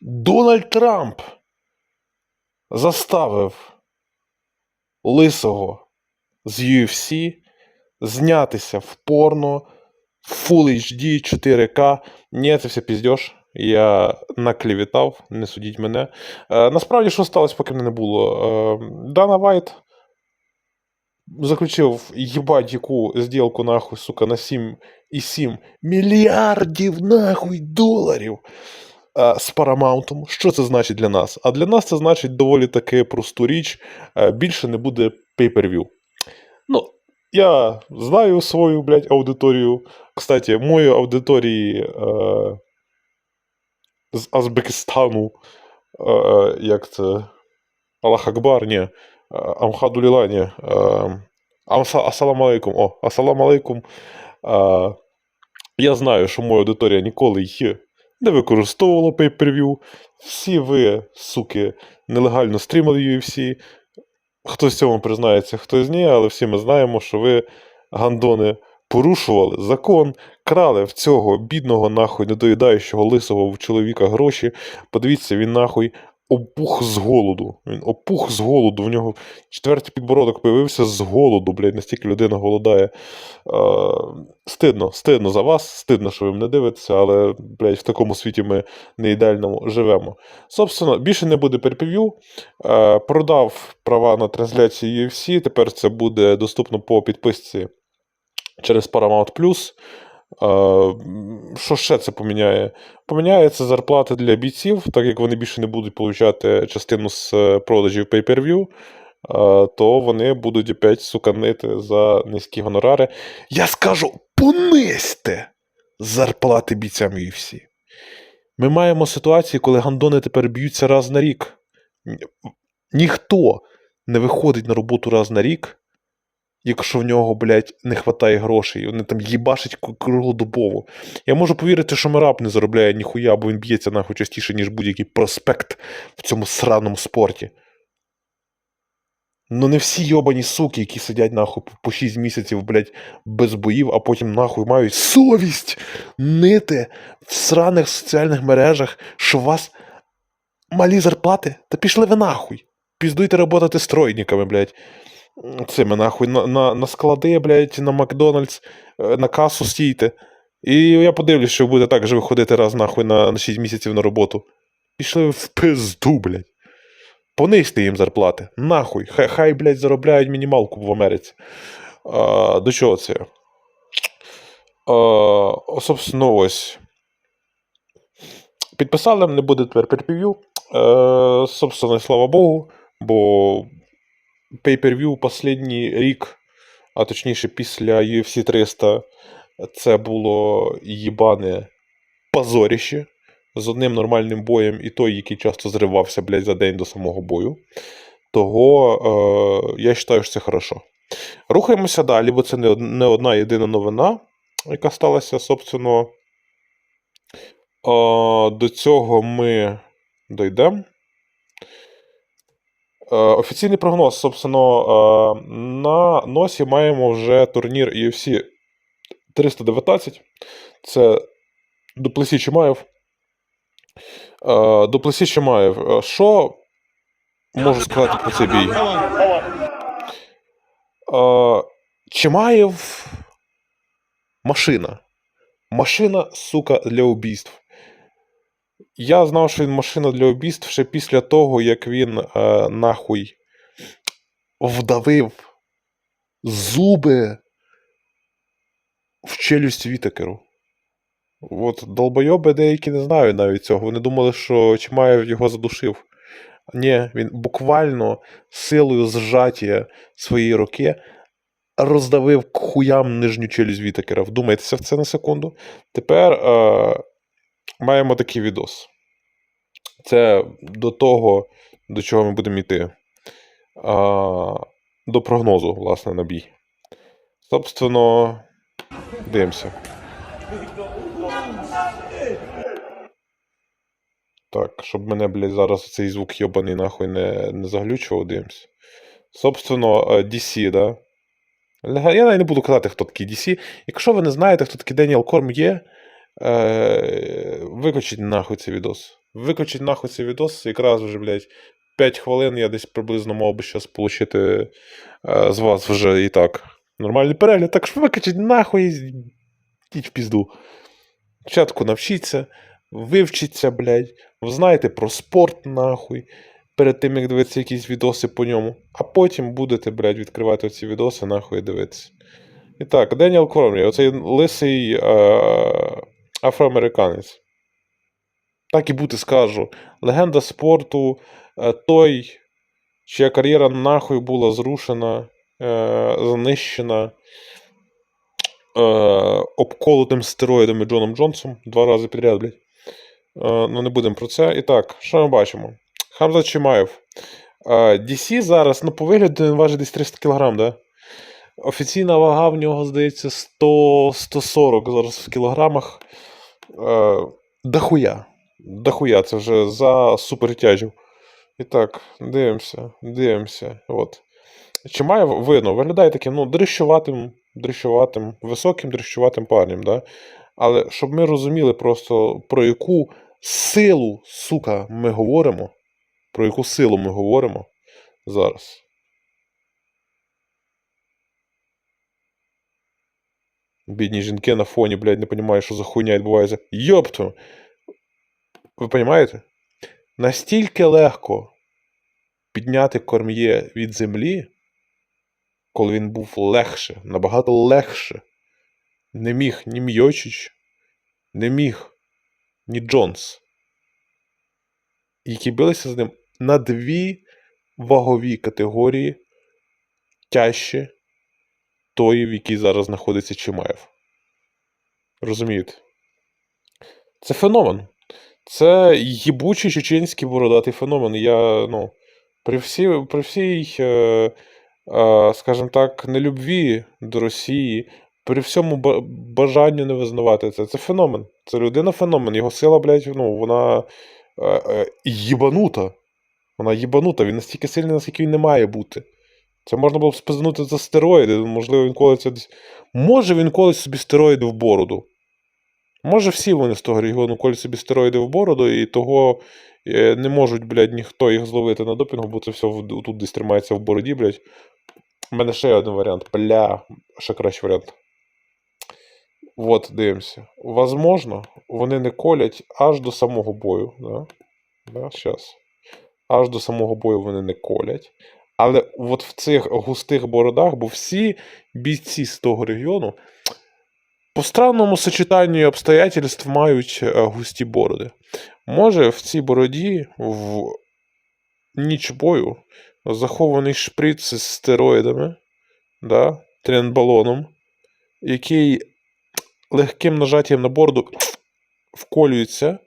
Дональд Трамп заставив лисого з UFC знятися в порно в Full HD 4К. Ні, це все піздьош. Я наклівітав, не судіть мене. Е, насправді, що сталося, поки мене не було? Е, Дана Вайт заключив їбать яку зділку нахуй, сука, на 7,7 мільярдів нахуй доларів з Paramount. Що це значить для нас? А для нас це значить доволі таки просту річ. е, Більше не буде pay-per-view. Ну, я знаю свою, блядь, аудиторію. Кстати, мої аудиторії е, з Азбекистану, е, як це? Аллах Акбар, ні. е, Амхадуліла, е, Асалам алейкум. О, Асалам алейкум. Е, я знаю, що моя аудиторія ніколи їх не використовувало pay-per-view. Всі ви, суки, нелегально стрімили UFC. Хтось цьому признається, хтось ні, але всі ми знаємо, що ви, гандони, порушували закон, крали в цього бідного, нахуй, недоїдаючого лисого в чоловіка гроші. Подивіться, він нахуй опух з голоду. Він опух з голоду. В нього четвертий підбородок появився з голоду, блядь, настільки людина голодає. Е, стидно, стидно за вас, стидно, що ви мене дивитеся, але, блядь, в такому світі ми не ідеальному живемо. Собственно, більше не буде перпів'ю. Продав права на трансляцію UFC. Тепер це буде доступно по підписці через Paramount Що ще це поміняє? Поміняється зарплати для бійців, так як вони більше не будуть отримати частину з е, продажів pay-per-view, то вони будуть опять суканити за низькі гонорари. Я скажу, понизьте зарплати бійцям UFC. Ми маємо ситуацію, коли гандони тепер б'ються раз на рік. Ніхто не виходить на роботу раз на рік, якщо в нього, блядь, не вистачає грошей. Вони там їбашать к- круглодобово. Я можу повірити, що Мераб не заробляє ніхуя, бо він б'ється нахуй частіше, ніж будь-який проспект в цьому сраному спорті. Ну не всі йобані суки, які сидять нахуй по- по 6 місяців, блядь, без боїв, а потім нахуй мають совість нити в сраних соціальних мережах, що у вас малі зарплати, та пішли ви нахуй. Піздуйте роботати стройниками, блядь. Цими нахуй на, на, на склади, блядь, на Макдональдс, е, на касу стійте. І я подивлюсь, що ви будете так же виходити раз нахуй на, на 6 місяців на роботу. Пішли в пизду, блядь. Понизьте їм зарплати. Нахуй. Хай, хай блядь, заробляють мінімалку в Америці. А, до чого це? А, собственно, ось. Підписали, не буде тепер перпів'ю. Е, собственно, слава Богу, бо pay-per-view останній рік, а точніше після UFC 300, це було їбане позоріще з одним нормальним боєм, і той, який часто зривався, блядь, за день до самого бою. Того е, я вважаю, що це хорошо. Рухаємося далі, бо це не, не одна єдина новина, яка сталася, собственно. Е, до цього ми дійдемо. Е, Офіційний прогноз, собственно, е, на носі маємо вже турнір UFC 319. Це Дуплесі Чимаєв. Е, Дуплесі Чимаєв. Е, Що можу сказати про цей бій? Е, Чимаєв машина. Машина, сука, для убійств. Я знав, що він машина для убійств ще після того, як він е, нахуй вдавив зуби в челюсть Вітакеру. От долбойоби деякі не знають навіть цього. Вони думали, що Чимаєв його задушив. Ні, він буквально силою зжаття своєї руки роздавив хуям нижню челюсть Вітакера. Вдумайтеся в це на секунду. Тепер е, маємо такий відос. Це до того, до чого ми будемо йти. А, до прогнозу, власне, на бій. Собственно, дивимося. Так, щоб мене, блядь, зараз цей звук йобаний нахуй не, не заглючував, дивимося. Собственно, е, DC, да? Я навіть не буду казати, хто такий DC. Якщо ви не знаєте, хто такий Деніел Корм є, е, виключіть нахуй цей відос. Викачіть нахуй цей відос, якраз вже, блядь, 5 хвилин я десь приблизно мав би зараз отримати е, з вас вже і так. Нормальний перегляд, так що викачіть нахуй йдіть в пізду. Спочатку навчіться, вивчіться, блядь, знаєте про спорт нахуй. Перед тим, як дивитися якісь відоси по ньому, а потім будете, блядь, відкривати ці відоси, нахуй дивитися. І так, Деніел Кормрі, оцей лисий е- афроамериканець. Так і бути скажу. Легенда спорту, е, той, чия кар'єра нахуй була зрушена, е- знищена е- обколотим стероїдами Джоном Джонсом два рази підряд, блядь. Ну, не будемо про це. І так, що ми бачимо? Хамза Чимаєв. DC зараз, ну, по вигляду він важить десь 300 кг, да? Офіційна вага в нього, здається, 100, 140 зараз в кілограмах. Е, дохуя. Дохуя, це вже за супертяжів. І так, дивимося, дивимося. От. Чимаєв видно, виглядає таким, ну, дрищуватим, дрищуватим, високим дрищуватим парнем, да? Але щоб ми розуміли просто про яку силу, сука, ми говоримо, про яку силу ми говоримо зараз. Бідні жінки на фоні, блядь, не розуміють, що за хуйня відбувається. Йопту! Ви розумієте? Настільки легко підняти корм'є від землі, коли він був легше, набагато легше. Не міг ні Мйочич, не міг ні Джонс, які билися з ним на дві вагові категорії тяжче тої, в якій зараз знаходиться Чимаєв. Розумієте? Це феномен. Це їбучий чеченський бородатий феномен. Я, ну, при всій, при всій е, е, скажімо так, нелюбві до Росії, при всьому ба- бажанню не визнавати це. Це феномен. Це людина феномен. Його сила, блядь, ну, вона е, е, їбанута. Вона їбанута. Він настільки сильний, наскільки він не має бути. Це можна було б спизнути за стероїди. Можливо, він колись десь. Може, він колись собі стероїди в бороду. Може, всі вони з того регіону колють собі стероїди в бороду, і того е, не можуть, блядь, ніхто їх зловити на допінгу, бо це все тут десь тримається в бороді, блядь. У мене ще один варіант. Бля, ще кращий варіант. От, дивимося. Возможно, вони не колять аж до самого бою. Да? Да. Аж до самого бою вони не колять. Але от в цих густих бородах, бо всі бійці з того регіону по странному сочетанню обстоятельств мають е, густі бороди. Може, в цій бороді в ніч бою захований шприц з стероїдами, да, тренбалоном, який легким нажаттям на бороду вколюється.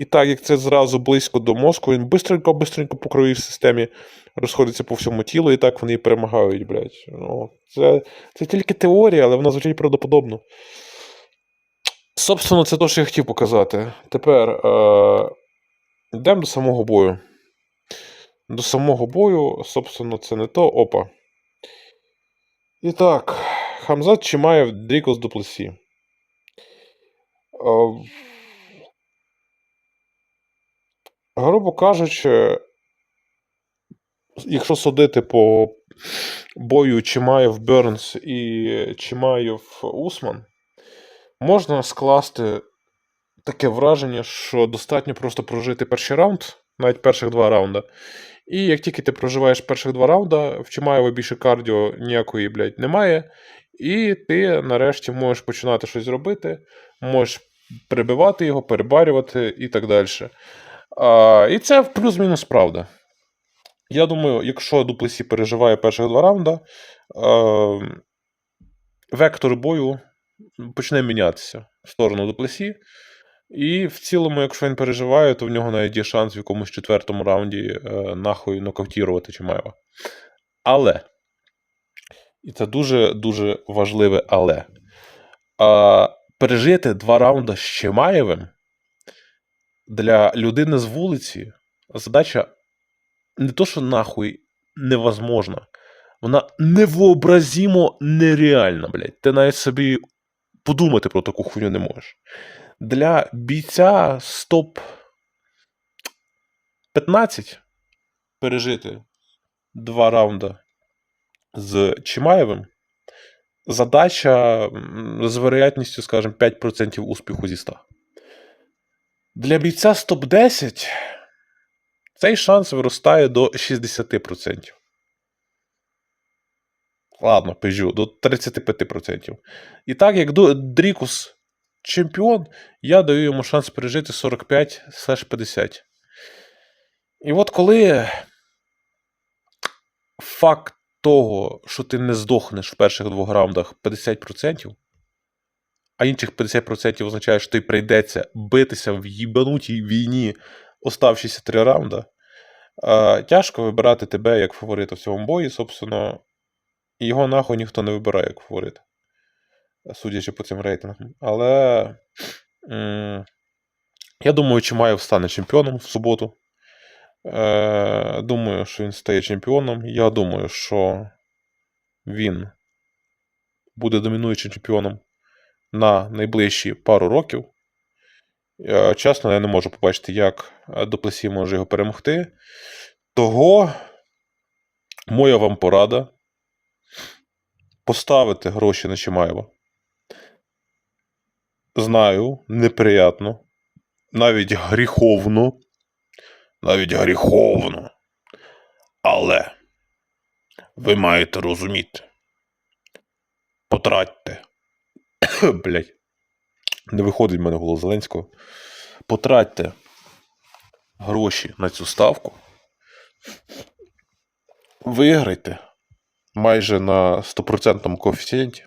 І так як це зразу близько до мозку, він бистренько-бистренько по кровій системі розходиться по всьому тілу, і так вони і перемагають, блядь. Ну, це, це тільки теорія, але вона звучить правдоподобно. Собственно, це те, що я хотів показати. Тепер е, йдемо до самого бою. До самого бою, собственно, це не то. Опа. І так, Хамзат Чимаєв Дрікос Дуплесі. Е, грубо кажучи, якщо судити по бою Чимаєв Бернс і Чимаєв Усман, можна скласти таке враження, що достатньо просто прожити перший раунд, навіть перших два раунда. І як тільки ти проживаєш перших два раунда, в Чимаєва більше кардіо ніякої, блядь, немає. І ти нарешті можеш починати щось робити, можеш перебивати його, перебарювати і так далі. І це плюс-мінус правда. Я думаю, якщо Дуплесі переживає перших два раунда, е, вектор бою почне мінятися в сторону Дуплесі. І в цілому, якщо він переживає, то в нього навіть є шанс в якомусь четвертому раунді е, нахуй нокаутірувати Чимаєва. Але, і це дуже-дуже важливе але. Пережити два раунди з Чимаєвим для людини з вулиці задача не то, що нахуй невозможна. Вона невообразимо нереальна, блядь. Ти навіть собі подумати про таку хуйню не можеш. Для бійця з топ 15 пережити два раунди з Чимаєвим. Задача з вероятністю, скажімо, 5% успіху зі 100. Для бійця з топ-10 цей шанс виростає до 60%. Ладно, пижу, до 35%. І так, як Дрікус чемпіон, я даю йому шанс пережити 45-50. І от коли факт того, що ти не здохнеш в перших двох раундах 50%, а інших 50% означає, що тобі прийдеться битися в їбанутій війні оставшіся три раунда, а, тяжко вибирати тебе як фаворита в цьому бої, собственно, його нахуй ніхто не вибирає як фаворита, судячи по цим рейтингам. Але м, я думаю, Чимаєв стане чемпіоном в суботу. Е, думаю, що він стає чемпіоном. Я думаю, що він буде домінуючим чемпіоном на найближчі пару років. Е, Чесно, я не можу побачити, як е, Дуплесі може його перемогти. Того моя вам порада поставити гроші на Чимаєва. Знаю, неприятно, навіть гріховно. Навіть гріховно. Але ви маєте розуміти. Потратьте. Блять. Не виходить в мене голос Зеленського. Потратьте гроші на цю ставку. Виграйте майже на 100% коефіцієнті.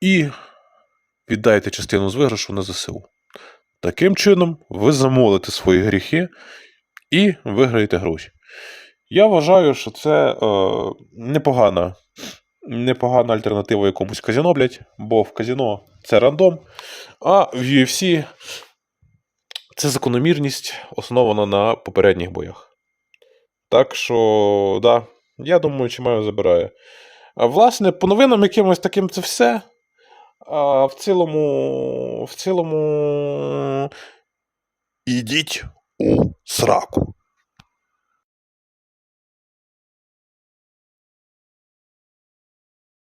І віддайте частину з виграшу на ЗСУ. Таким чином, ви замолите свої гріхи і виграєте гроші. Я вважаю, що це е, непогана, непогана альтернатива якомусь казіно, блядь, бо в казіно це рандом, а в UFC це закономірність, основана на попередніх боях. Так що, да, я думаю, Чимаєв забирає. А, власне, по новинам якимось таким це все. А в цілому, в цілому. Ідіть у сраку.